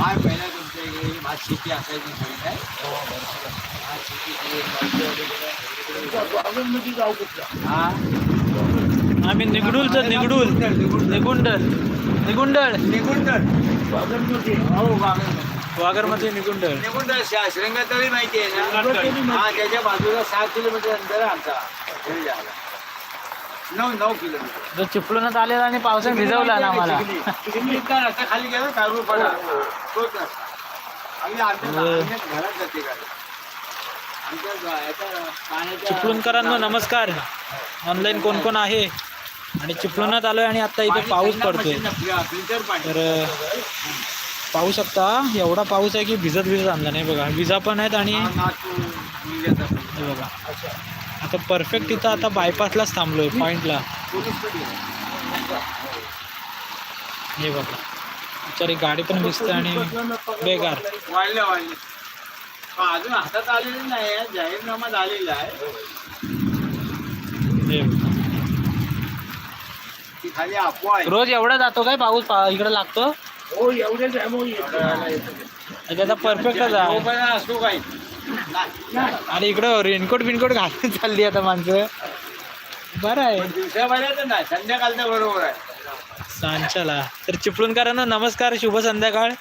काय पहिला तुमच्या इकडे भात शेती असायची सगळी काय भात शेती. हा आम्ही निगडूलचं निगडूल. निगुंडळ निगुंडळ निगुंडर हो बागलमध्ये. वागरमध्ये निगुंडळ निगुंडर शा- श्रृंगतळी माहिती आहे ना? हा त्याच्या बाजूला सात किलोमीटर अंतर आहे आमचा. घरी जायला. नऊ नऊ किलोमीटर. जो चिपळूणात आलेला आणि पावसाने भिजवला ना आम्हाला? चिखली- चिखलीचा रस्ता खाली गेला काढू पडा तोच रस्ता आम्ही आमच्या हो. आमच्या घरात जाते गाडी. आमच्या गा- याच्या पाण्याच्या चिपळूणकरांनो नमस्कार. ऑनलाईन कोण कोण आहे? आणि चिपळूणात आलोय आणि आता इथे पाऊस पडतोय. फिल्टर पाणी. तर अ, पाहू शकता एवढा पाऊस आहे की भिजत भिजत आणला नाही बघा. विजा पण आहेत आणि हा, नातू, मुलग्याचा पण. हे बघा. आता परफेक्ट इथं आता बायपासलाच थांबलोय पॉईंटला पोलीस पण गेले. हे बघा बिचारी गाडी पण भिजते आणि बेकार वाढले वाढले पण अजून हातात आलेले नाही आहे. जाहीरनामा झालेला आहे हे आहे रोज एवढा जातो काय पाऊस पा- इकडे लागतो हो एवढेच आहे मग. त्याचा परफेक्टच आहे असतो काही. आणि इकडं रेनकोट बिनकोट घालून चालली आता माणसं. बरं आहे. नाही संध्याकाळचं बरोबर आहे. सांच्याला. तर चिपळूणकरांना नमस्कार शुभ संध्याकाळ.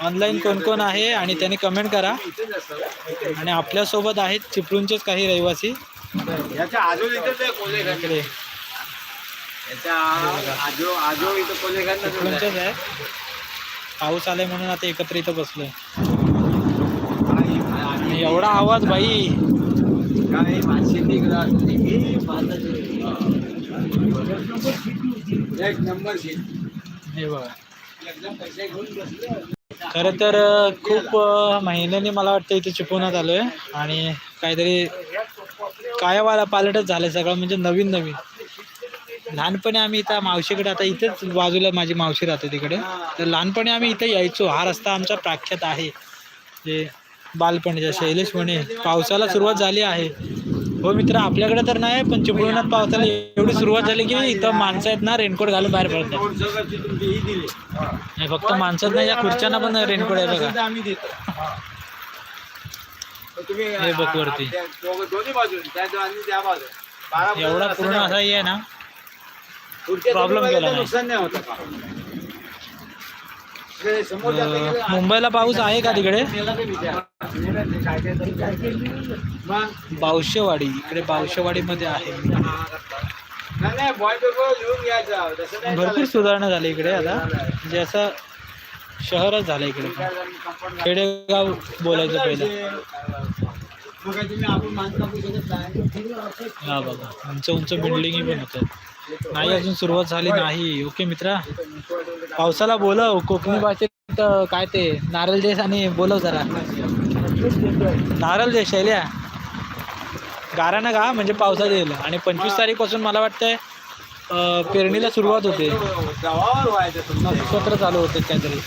ऑनलाईन कोण कोण आहे आणि त्यांनी कमेंट करा. आणि आपल्यासोबत आहेत चिपळूणचेच काही रहिवासी. याच्या आजो इथंच आहे कोलेघर इकडे. याच्या आजो आजो इथं कोलेघर चिपळूणचेच आहे. पाऊस आलाय म्हणून आता एकत्र इथं बसलोय. एवढा आवाज बाई. काय इकडं असते हे. एक नंबर हे बघा. खरं तर खूप महिन्यांनी मला वाटतं इथे चिपवण्यात आलो आहे आणि काहीतरी कायावाला पालटच झालं सगळं म्हणजे नवीन नवीन. लहानपणी आम्ही इथं मावशीकडे आता इथेच बाजूला माझी मावशी राहते तिकडे. तर लहानपणी आम्ही इथे यायचो. हा रस्ता आमचा प्रख्यात आहे. जे बालपणीचा शैलेश म्हणे पावसाला सुरुवात झाली आहे. हो मित्र आपल्याकडे तर नाही पण चिपळूणात पावसाला एवढी सुरुवात झाली की इथं माणसं आहेत ना रेनकोट घालून बाहेर पडतात. ही नाही, फक्त माणसात नाही या खुर्च्यांना पण रेनकोट आहे बघा. हे बघ वरती. एवढा पूर्ण असं आहे ना. दोन्ही केला. नुकसान नाही होतं का? ते समोर जातं अं, गेलं, मुंबईला पाऊस आहे का तिकडे? नेला बावशेवाडी इकडे बावशेवाडीमध्ये आहे. भरपूर सुधारणा झाली इकडे आता. म्हणजे असं शहरच झालं इकडे. खेडेगाव बोलायचं पहिलं. हा बघा. उंच उंच बिल्डिंग पण होतात नाही अजून सुरुवात झाली नाही. ओके मित्रा. पावसाला बोलव. कोकणी भाषेत काय ते नारळ देश आणि बोलव जरा. नारळ देश शैल्या. गारानं गा म्हणजे पावसात येईल. आणि पंचवीस तारीखपासून मला वाटतंय पेरणीला सुरुवात होते. गावावर नक्षत्र चालू होते काहीतरी.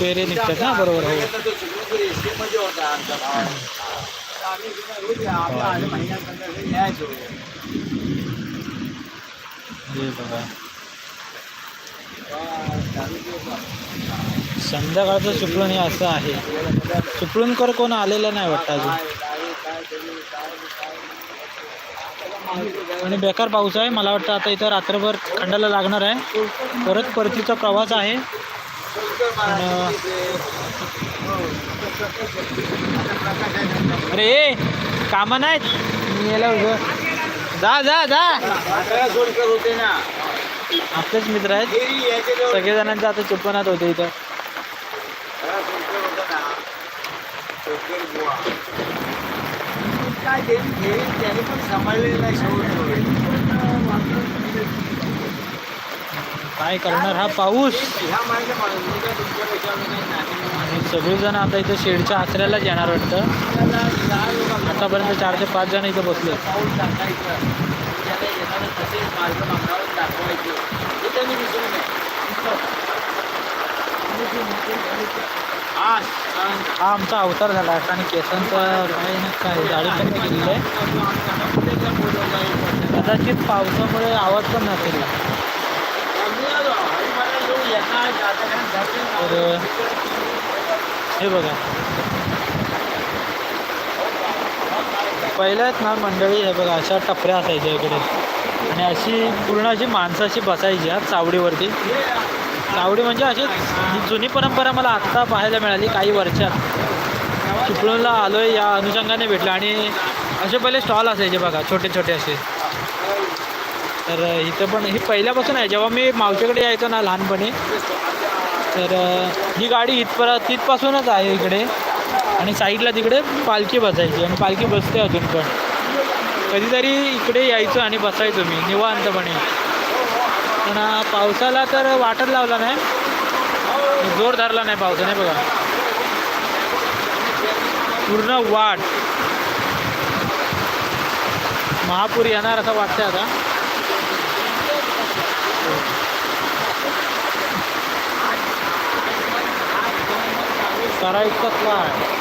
पेरे निघतात ना बरोबर हो तो चिपळूणकडे SD मध्ये होता आमचा भाव. तर आम्ही तिथं रोज आपल्या आठ महिन्यांपर्यंत यायचो. हे बघा संध्याकाळचं चिपळूण हे असं आहे. चिपळूणकर कोण आलेलं नाही वाटतं अजून. आणि बेकार पाऊस आहे. मला वाटतं आता इथं रात्रभर खंडाला लागणार आहे. परत परतीचा प्रवास आहे. अरे कामं नाहीत. मी याला जा जा जा. होते ना. आपलेच मित्र आहेत. सगळेजणांचं आता चिपळणात होते इथं. काय करणार हा पाऊस? सगळेजण आता इथं शेडच्या आसऱ्यालाच येणार वाटतं. आतापर्यंत चार ते पाच जण इथं बसले हा हा आमचा अवतार झाला आणि केसांचा काय ना काय पण केलेलं आहे. कदाचित पावसामुळे आवाज पण नसेल तर हे बघा. पहिल्या आहेत ना मंडळी हे बघा अशा टपऱ्या असायच्या इकडे. आणि अशी पूर्ण अशी माणसं अशी बसायची हा चावडीवरती. चावडी म्हणजे अशी ही जुनी परंपरा मला आत्ता पाहायला मिळाली काही वर्षात. चिपळूणला आलो आहे या अनुषंगाने भेटलं. आणि असे पहिले स्टॉल असायचे बघा छोटे छोटे असे. तर इथं पण ही पहिल्यापासून आहे. जेव्हा मी मावशीकडे यायचो ना लहानपणी तर ही गाडी इथपर्यंत तिथपासूनच आहे इकडे. आणि साईडला तिकडे पालखी बसायची आणि पालखी बसते अजून पण. कधीतरी इकडे यायचो आणि बसायचो मी निवांतपणे. पण पावसाला तर वाटत लावला नाही. जोर धरला नाही पावसाने बघा. पूर्ण वाट. महापूर येणार असं वाटतं आता. करायचंच नाही. आहे.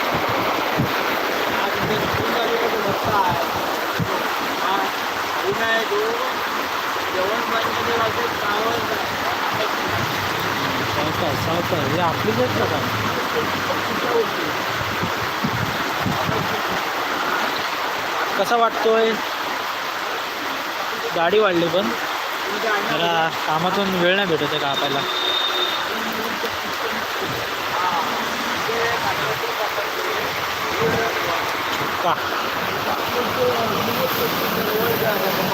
हो, सावकाश हे आपलीच आहेत का? कसा वाटतोय? गाडी वाढली पण. जरा कामातून वेळ नाही भेटत आहे का का?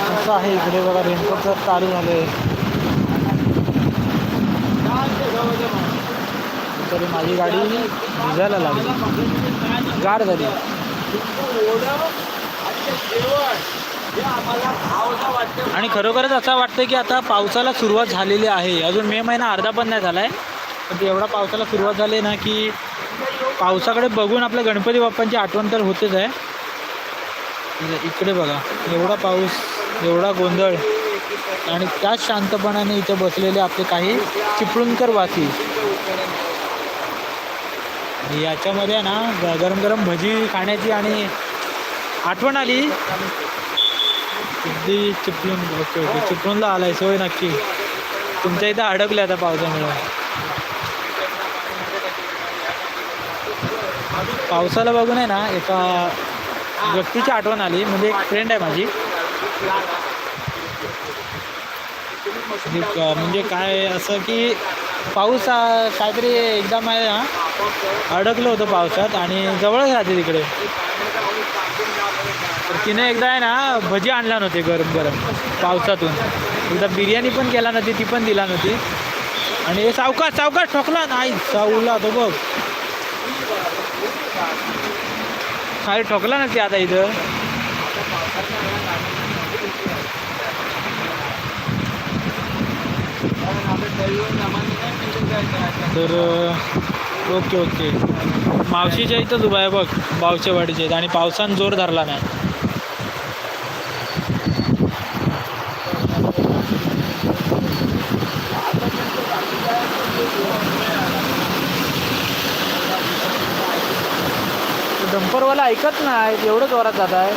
असं आहे इकडे बघा रेनकोट चालू झाले. तरी माझी गाडी भिजायला लागली. गाड झाली. आणि खरोखरच असं वाटतं की आता पावसाला सुरुवात झालेली आहे. अजून मे महिना अर्धा पण नाही झाला आहे पण ते एवढा पावसाला सुरुवात झाली ना की पावसाकडे बघून आपल्या गणपती बाप्पांची आठवण तर होतेच आहे. इकडे- इकडे बघा. एवढा पाऊस एवढा गोंधळ. आणि त्याच शांतपणाने इथे बसलेले आपले काही चिपळूणकर वासी. आणि याच्यामध्ये ना गरम गरम भजी खाण्याची आणि आठवण आली. अगदी चिपळूण ओके ओके. चिपळूणला आलाय सोय नक्की. तुमच्या इथं अडकल्या आता पावसामुळे. पावसाला बघून आहे ना एका व्यक्तीची आठवण आली. म्हणजे एक फ्रेंड आहे माझी. म्हणजे काय असं की पाऊस काहीतरी एकदम आहे ना अडकलं होतं पावसात आणि जवळच राहते तिकडे. तर तिने एकदा आहे ना भजी आणला नव्हते गरम गरम पावसातून. एकदा बिर्याणी पण केला नव्हती ती पण दिला नव्हती. आणि हे सावकाश सावकाश ठोकला नाही चावला तो बघ. खाली ठोकला ना ते आता इथं? तर ओके ओके. मावशीच्या इथंच उभा आहे बघ बावचेवाडीच्या इथं. आणि पावसानं जोर धरला नाही. डंपरवाला ऐकत नाही एवढं जोरात जात आहे.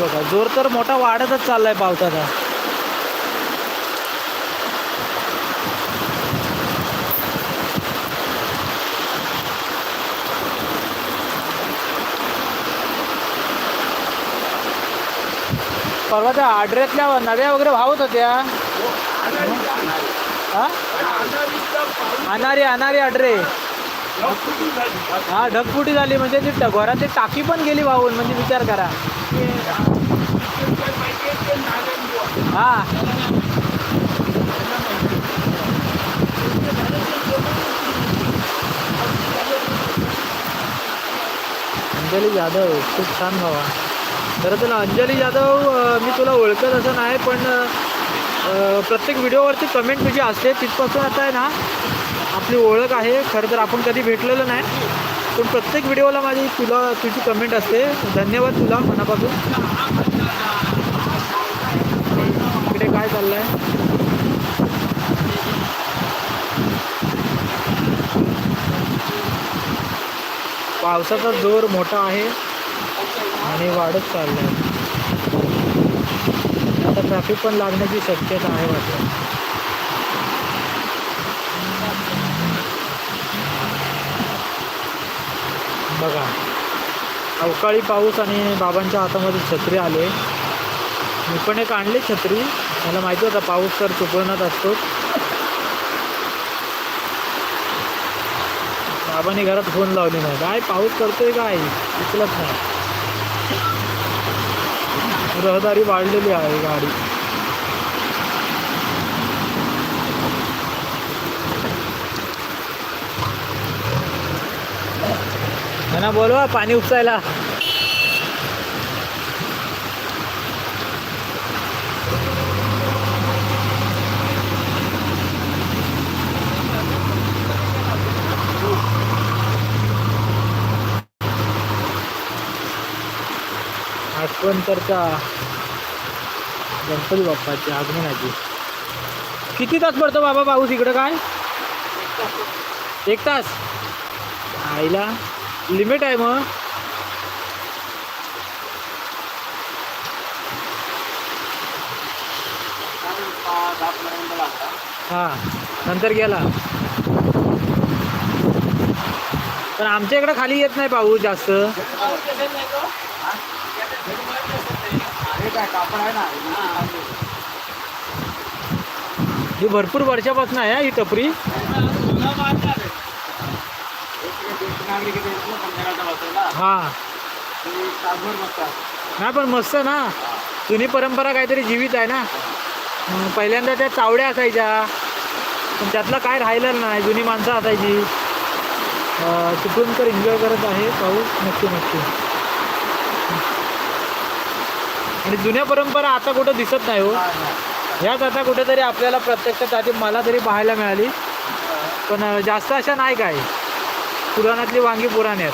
बघा जोर तर मोठा वाढतच चाललाय पावसाचा. परवा त्या आड्रेतल्या नव्या वगैरे वाहत होत्या. हा? अनारी अनारी आड्रे. हा ढगफुटी झाली. म्हणजे ती ट- घराची टाकी पण गेली वाहून म्हणजे विचार करा. हा. अंजली जाधव खूप छान भावा. खरं तर अंजली जाधव मी तुला ओळखत असं नाही पण प्रत्येक व्हिडिओवरती कमेंट तुझी असते तिथपासून आता आहे ना आपली ओळख आहे. खरं तर आपण कधी भेटलेलं नाही पण प्रत्येक व्हिडिओला माझी तुला तुझी कमेंट असते. धन्यवाद तुला मनापासून. इकडे काय चाललं आहे पावसाचा जोर मोठा आहे. आणि वाढत चाललं आहे आता ट्रॅफिक पण लागण्याची शक्यता आहे वाटतं. बघा अवकाळी पाऊस आणि बाबांच्या हातामध्ये छत्री आले. मी पण एक आणली छत्री. मला माहिती होता पाऊस तर चुकवण्यात असतो. बाबांनी घरात फोन लावले नाही. काय पाऊस करतोय काय? उचलत नाही. रहदारी वाढलेली आहे गाडी. त्यांना बोलवा पाणी उपसायला. आठवणकरचा गणपती बाप्पाची आगमनाची? किती तास पडतो बाबा पाऊस इकडं काय? एक तास. आईला लिमिट आहे मग. हा नंतर गेला. पण आमच्या इकडं खाली येत नाही पाऊस जास्त. काय कापड आहे ना. ही भरपूर वर्षापासून आहे हा ही टपरी. नागरिक येते ना बसायला हा ते तासभर बसतात नाही पण मस्त ना. जुनी परंपरा काहीतरी जीवित आहे ना. पहिल्यांदा त्या चावड्या असायच्या. पण त्यातलं काय राहिलं नाही जुनी माणसं असायची. अं, तर एन्जॉय करत आहे पाहू नक्की नक्की. आणि जुन्या परंपरा आता कुठं दिसत नाही हो ह्याच आता कुठेतरी आपल्याला प्रत्यक्षात आधी मला तरी पाहायला मिळाली पण जास्त अशा नाही काय पुराणातली वांगी पुराण आहेत.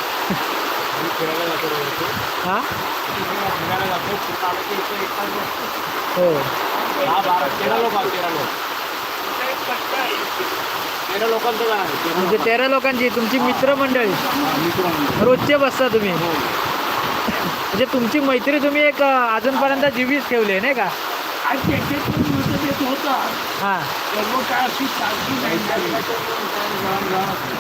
हां. हो म्हणजे तेरा लोकांची तुमची मित्रमंडळी. रोजचे बसता तुम्ही हो. म्हणजे तुमची मैत्री तुम्ही एक अजूनपर्यंत जीवीच ठेवली आहे नाही का आणि त्याच्यातून होतं ते होतं. हां सर्व काय अशी सारखी नाही झाली. जाऊन जाऊन असते.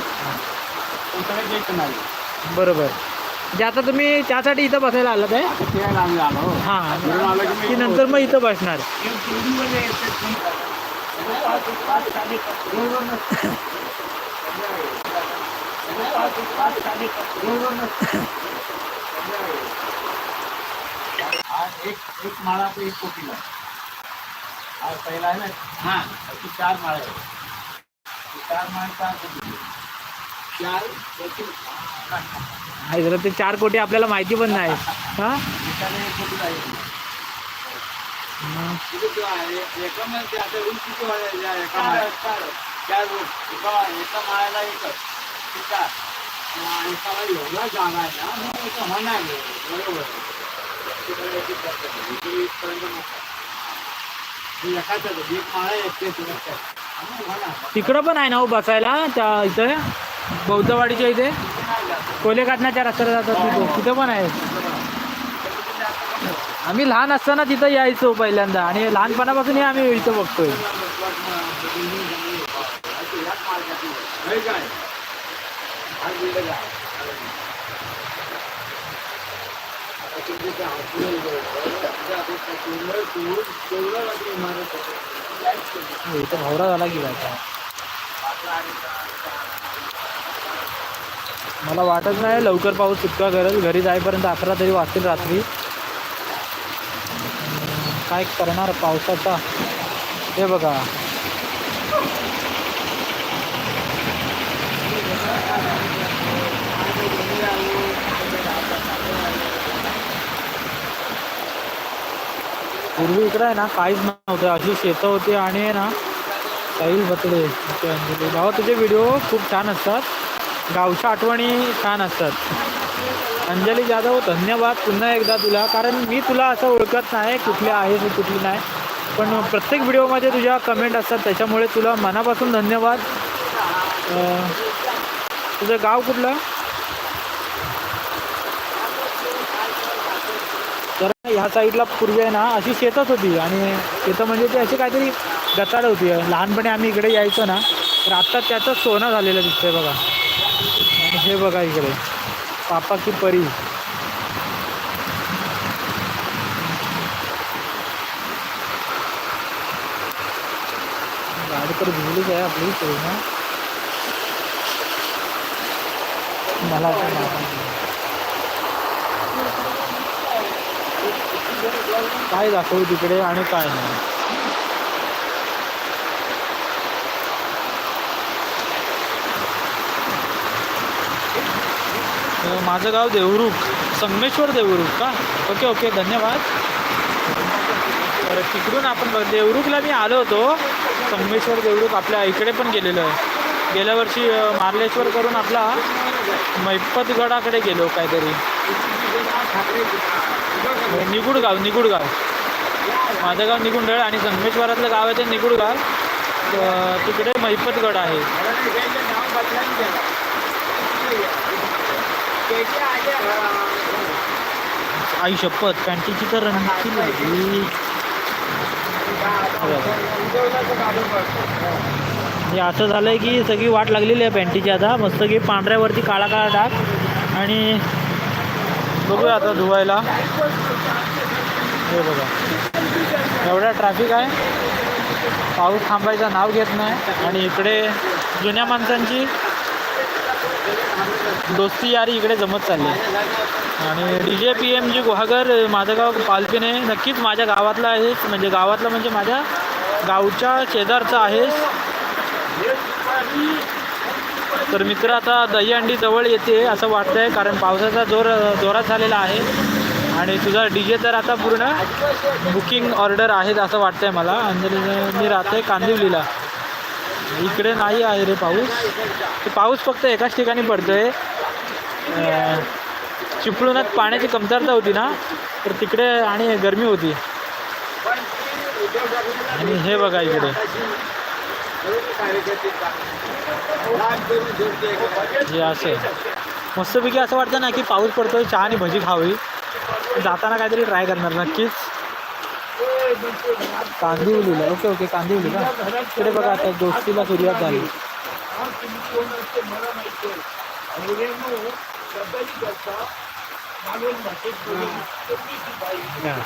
पण सगळं जायचं नाही. बरोबर म्हणजे आता तुम्ही त्यासाठी इथं बसायला आलात आहे आता फिरायला आम्ही आलो. फिरून हां आलं की नंतर मग इथं बसणार जोडीमध्ये. पाच- पाच साडे पाच. बरोबर नसतं. पाच- पाच साडे पाच. बरोबर नसतं. आज एक एक माळा तर एक कोटीला. आज पहिला आहे ना? हा. अशी चार माळा आहे चार माळा चार कोटी. आहे जरा ते चार कोटी आपल्याला माहिती पण नाही. हां? एक कोटी आहे? एका मध्ये आता रूम किती वाढले या एका. एका एका माळ्याला एकच. हा, एकाला एवढा जागा आहे ना? मग होणार नाही. बरोबर. तिकडं पण आहे ना हो बसायला त्या इथं. बौद्धवाडीच्या इथे. कोले काढण्याच्या रस्त्याला जातात तिथे तिथं पण आहे आम्ही लहान असताना तिथं यायचो पहिल्यांदा. आणि लहानपणापासूनही आम्ही इथं बघतोय. हे काय? हा तेवढं- तेवढं- तेवढं इमारत इथं भावरा झाला की काय मला वाटत नाही लवकर पाऊस इतका करेल. घरी जाईपर्यंत अकरा तरी वाजतील रात्री. काय करणार पावसाचा? हे बघा. पूर्वी इकडं आहे ना काहीच नव्हतं. अशी शेतं होती आणि आहे ना साहिल बतडे अंजली. भावा तुझे व्हिडिओ खूप छान असतात. गावच्या आठवणी छान असतात. अंजली जाधव धन्यवाद पुन्हा एकदा तुला. कारण मी तुला असं ओळखत नाही कुठली आहे कुठली नाही. पण प्रत्येक व्हिडिओमध्ये तुझ्या कमेंट असतात. त्याच्यामुळे तुला मनापासून धन्यवाद. तुझं गाव कुठलं? तर ह्या साईडला पूर्वी आहे ना अशी शेतच होती. आणि शेतं म्हणजे ती अशी काहीतरी गचाड होती. लहानपणी आम्ही इकडे यायचो ना तर आत्ता त्याचं सोनं झालेलं दिसतंय बघा. आणि हे बघा इकडे पापा की परी. गाडी तर भिजलीच आहे आपली पूर्ण मला आता माहिती नाही. काय दाखवू तिकडे आणि काय नाही. माझं गाव देवरुख संगमेश्वर देवरुख का? ओके ओके धन्यवाद. तर तिकडून आपण बघ- देवरुखला मी आलो होतो. संगमेश्वर देवरुख आपल्या इकडे पण गेलेलो आहे. गेल्या वर्षी मार्लेश्वर करून आपला मैपतगडाकडे गेलो काहीतरी. निगुडगाव निगुडगाव. माझं गाव निगुंडळ आणि संगमेश्वरातलं गाव आहे ते निगुडगाव. तिकडे महिपतगड आहे. आई शपथ पॅन्टीची तर रणनीती लागली हो. हे. असं झालंय की सगळी वाट लागलेली आहे पॅन्टीची आता. मस्त की पांढऱ्यावरती काळा काळा टाक आणि बघूया आता धुवायला. हे बघा. एवढा ट्रॅफिक आहे. पाऊस थांबायचं नाव घेत नाही. आणि इकडे जुन्या माणसांची दोस्ती यारी इकडे जमत चालली. आणि D J P M G Guhagar माझं गाव पालखीने नक्कीच माझ्या गावातलं आहेच म्हणजे गावातलं म्हणजे माझ्या गावच्या शेजारचं आहेस. तर मित्र आता दहीहंडी जवळ येते असं वाटतंय कारण पावसाचा जोर जोरात झालेला आहे. आणि तुझा डी जे तर आता पूर्ण बुकिंग ऑर्डर आहेत असं वाटतंय मला. आणि मी राहते कांदिवलीला. इकडे नाही आहे रे पाऊस. ते पाऊस फक्त एकाच ठिकाणी पडतो आहे चिपळूणात पाण्याची कमतरता होती ना तर तिकडे आणि गरमी होती. आणि हे बघा इकडे. हे असं. मस्तपैकी असं वाटतं ना की पाऊस पडतोय चहा आणि भजी खावी. जाताना काहीतरी ट्राय करणार नक्कीच. कांदिवलीला ओके ओके कांदिवली का तिकडे बघा आता दोस्तीला सुरुवात झाली. हा.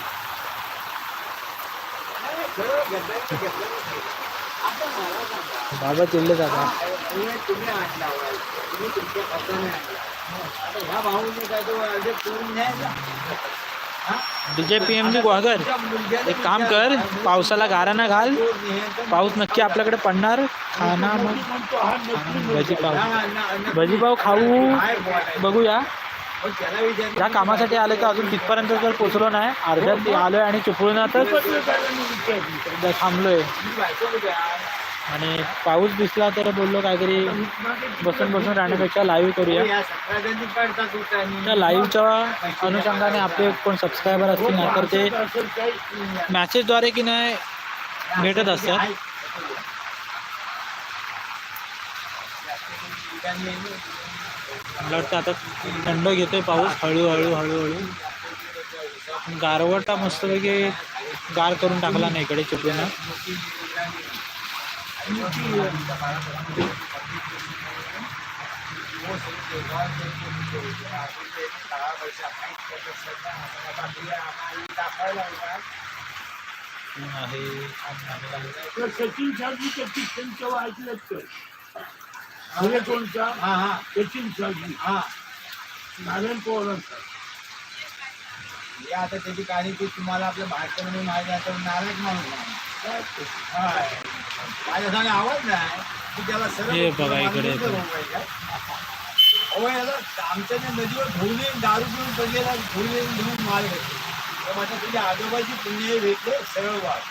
बाबा चिडले जाता तुम्ही आणला तुम्ही तुमच्या खर्चाने आणला आता ह्या भाऊने काय तो अर्धे करून न्यायचा D J P M G ग्वागर एक काम कर पावसाला गारा घाल. पाऊस नक्की आपल्याकडे पडणार. खाना मग. भजी पाव भजी पाव खाऊ. बघूया. ज्या कामासाठी आलं तर अजून तिथपर्यंत जर पोचलो नाही. अर्ध्यात आलोय आणि चिपळूणातच थांबलोय. आणि पाऊस दिसला तर बोललो काहीतरी बसून बसून राहण्यापेक्षा लाईव्ह करूया. त्या लाईव्हच्या अनुषंगाने आपले कोण सबस्क्रायबर असतील ना तर ते मॅसेजद्वारे की नाही भेटत असतात. मला वाटतं आता थंड घेतोय पाऊस हळूहळू हळूहळू. गारवटा मस्तपैकी गार करून टाकला नाही इकडे चिपळूणा आहे. सचिन सावजीच्या कोणता हा हा. सचिन सावजी हा. नारायण पवारांचा हे आता त्याची कहाणी ती तुम्हाला आपल्या भारतामध्ये माहिती तर नारायण माणूस आहे. हाय. माझ्या सांगे आवाज नाही की त्याला सरळ हे बघा इकडे येतो. अहो याला आमच्या त्या नदीवर धुळणे दारू पिऊन पडलेला घेऊन माल घेतले तर माझ्या तुझ्या आजोबाची पुण्य भेटले सरळ वाद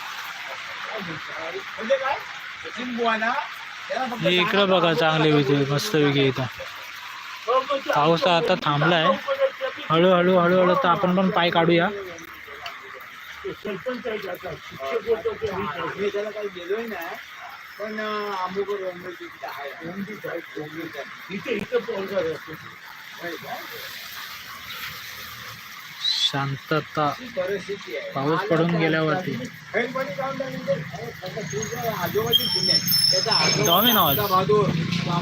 म्हणजे काय? सचिन बुवा ना त्याला फक्त हे इकडं बघा चांगले विजय मस्तपैकी इथं. पाऊस आता थांबलाय. हळूहळू हळूहळू तर आपण पण पाय काढूया. पण आहे शांतता. पाऊस पडून गेल्यावरती. डॉमिनॉज.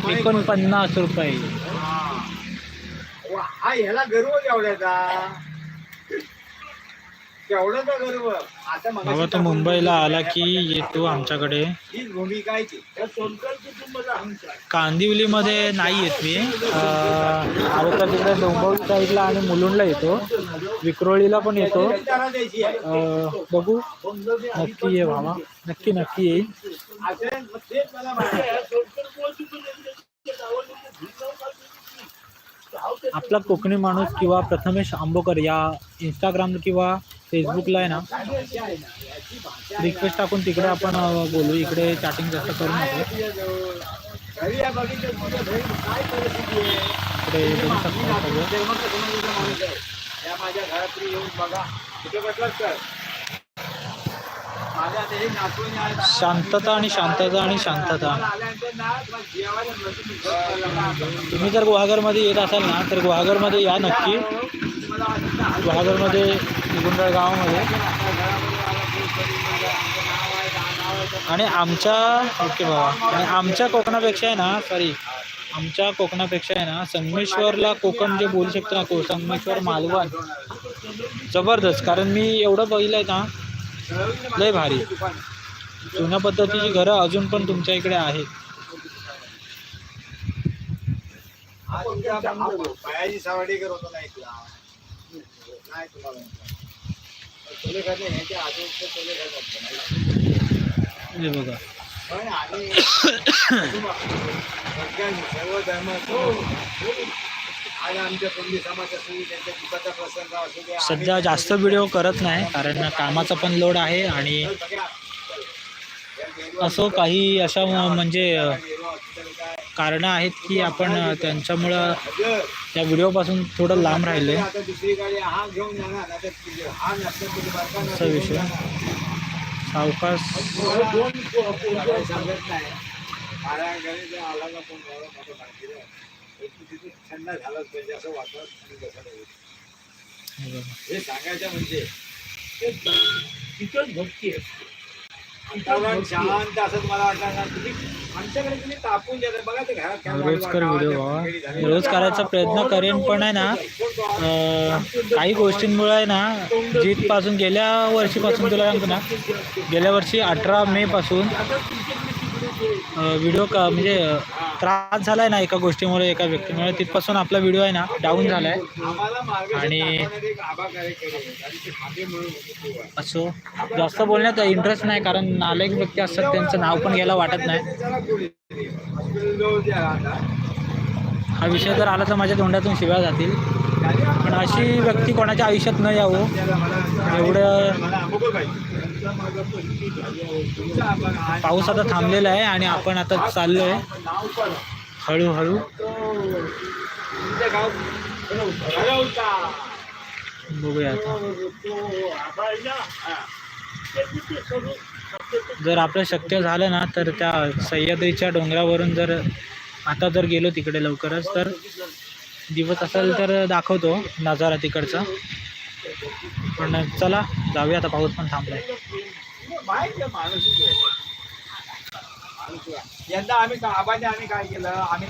एकोणपन्नास रुपये. हा. ह्याला गर्व एवढ्याचा बाबा तो मुंबईला आला की येतो आमच्याकडे. कांदिवलीमध्ये नाही येत मी. आलो तर तिकडे डोंबिवली साईडला आणि मुलुंडला येतो. विक्रोळीला पण येतो. बघू. नक्की ये बाबा नक्की नक्की येईल. आपला कोकणी माणूस किंवा प्रथमेश आंबोकर या इंस्टाग्राम किंवा फेसबुकला आहे ना. रिक्वेस्ट टाकून तिकडे आपण बोलू. इकडे चॅटिंग जास्त करू नको. शांतता आणि शांतता आणि शांतता. तुम्ही जर गुहागरमध्ये येत असाल ना तर गुहागरमध्ये या नक्की. गुहागरमध्ये निगुंडळ गावामध्ये आणि आमच्या ओके बाबा. आणि आमच्या कोकणापेक्षा आहे ना सॉरी आमच्या कोकणापेक्षा आहे ना संगमेश्वरला कोकण जे बोलू शकतो ना को संगमेश्वर मालवण. जबरदस्त. कारण मी एवढं बघितलं आहे ना लय भारी. जुन्या पद्धतीची घरं अजून पण तुमच्या इकडे आहेत. सावडेकर होतो नाही हे बघा. सर्व सध्या जास्त व्हिडिओ करत नाही कारण कामाचा पण लोड आहे आणि असो काही अशा म्हणजे कारणं आहेत की आपण त्यांच्यामुळं त्या व्हिडिओपासून थोडं लांब राहिलं आहे दुसरी गाडी हा घेऊन जाणार तर हा असा विषय. सावकाश. नाही आला झालाच पाहिजे असं हे सांगायचं म्हणजे ते तिथंच भक्ती असते. वातावरण शांत असं मला वाटलं ना तुम्ही आमच्याकडे तुम्ही तापून देता. बघा ते घरात काय रोज कर वाटलं, व्हिडिओ. रोज करायचा प्रयत्न करेन पण आहे ना काही गोष्टींमुळे आहे ना जीतपासून गेल्या वर्षीपासून तुला सांगतो ना गेल्या वर्षी अठरा मे पासून व्हिडिओ का म्हणजे त्रास झाला आहे ना एका गोष्टीमुळे एका व्यक्तीमुळे. तिथपासून आपला व्हिडिओ आहे ना डाऊन झाला आहे आणि- असो जास्त बोलण्यात इंटरेस्ट नाही कारण नालायक व्यक्ती असतात त्यांचं नाव पण घ्यायला वाटत नाही. हा विषय जर आला तर माझ्या तोंडातून शिव्या जातील. पण अशी व्यक्ती कोणाच्या आयुष्यात न यावं एवढं पाऊस आता थांबलेला आहे आणि आपण आता चाललो आहे हळूहळू. बघूया जर आपलं शक्य झालं ना तर त्या सह्याद्रीच्या डोंगरावरून जर आता जर गेलो तिकडे लवकरच तर दिवस असेल तर दाखवतो नजारा तिकडचा. पण चला जाऊया आता पाऊस पण थांबलाय. माहिती आहे, माणूस यंदा आम्ही आबाने आम्ही काय केलं? आम्ही